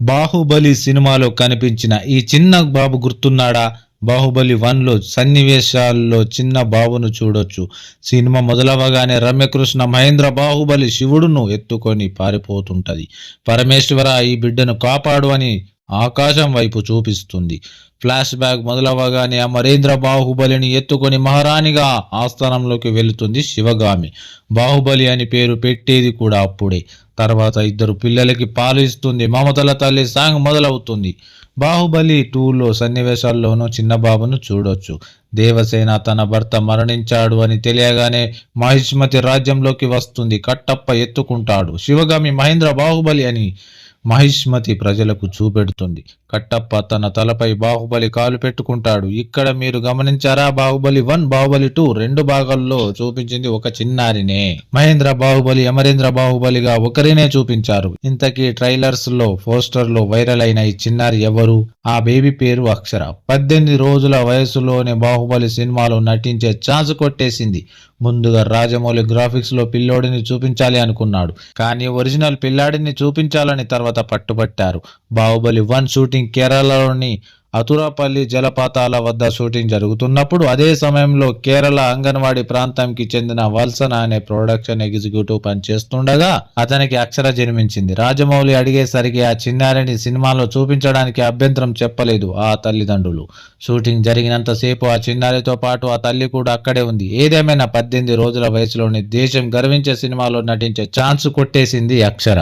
బాహుబలి సినిమాలో కనిపించిన ఈ చిన్న బాబు గుర్తున్నాడా? బాహుబలి వన్లో సన్నివేశాల్లో చిన్న బాబును చూడొచ్చు. సినిమా మొదలవగానే రమ్యకృష్ణ మహేంద్ర బాహుబలి శివుడును ఎత్తుకొని పారిపోతుంటది. పరమేశ్వర ఈ బిడ్డను కాపాడు అని ఆకాశం వైపు చూపిస్తుంది. ఫ్లాష్ బ్యాక్ మొదలవగానే అమరేంద్ర బాహుబలిని ఎత్తుకొని మహారాణిగా ఆస్థానంలోకి వెళుతుంది శివగామి. బాహుబలి అని పేరు పెట్టేది కూడా అప్పుడే. తర్వాత ఇద్దరు పిల్లలకి పాలు ఇస్తుంది. మమతల తల్లి సాంగ్ మొదలవుతుంది. బాహుబలి టూలో సన్నివేశాల్లోనూ చిన్న బాబును చూడొచ్చు. దేవసేన తన భర్త మరణించాడు అని తెలియగానే మహిష్మతి రాజ్యంలోకి వస్తుంది. కట్టప్ప ఎత్తుకుంటాడు. శివగామి మహేంద్ర బాహుబలి అని మహిష్మతి ప్రజలకు చూపెడుతుంది. కట్టప్ప తన తలపై బాహుబలి కాలు పెట్టుకుంటాడు. ఇక్కడ మీరు గమనించారా? బాహుబలి వన్ బాహుబలి టూ రెండు భాగాల్లో చూపించింది ఒక చిన్నారినే. మహేంద్ర బాహుబలి అమరేంద్ర బాహుబలిగా ఒకరినే చూపించారు. ఇంతకీ ట్రైలర్స్లో పోస్టర్లో వైరల్ అయిన ఈ చిన్నారి ఎవరు? ఆ బేబీ పేరు అక్షర. పద్దెనిమిది రోజుల వయసులోనే బాహుబలి సినిమాలో నటించే ఛాన్స్ కొట్టేసింది. ముందుగా రాజమౌళి గ్రాఫిక్స్లో పిల్లోడిని చూపించాలి అనుకున్నాడు. కానీ ఒరిజినల్ పిల్లాడిని చూపించాలని తర్వాత పట్టుబట్టారు. బాహుబలి వన్ షూటింగ్ కేరళలోని అతురాపల్లి జలపాతాల వద్ద షూటింగ్ జరుగుతున్నప్పుడు అదే సమయంలో కేరళ అంగన్వాడీ ప్రాంతంకి చెందిన వల్సన అనే ప్రొడక్షన్ ఎగ్జిక్యూటివ్ పనిచేస్తుండగా అతనికి అక్షర జన్మించింది. రాజమౌళి అడిగేసరికి ఆ చిన్నారిని సినిమాలో చూపించడానికి అభ్యంతరం చెప్పలేదు ఆ తల్లిదండ్రులు. షూటింగ్ జరిగినంతసేపు ఆ చిన్నారితో పాటు ఆ తల్లి కూడా అక్కడే ఉంది. ఏదేమైనా పద్దెనిమిది రోజుల వయసులోని దేశం గర్వించే సినిమాలో నటించే ఛాన్స్ కొట్టేసింది అక్షర.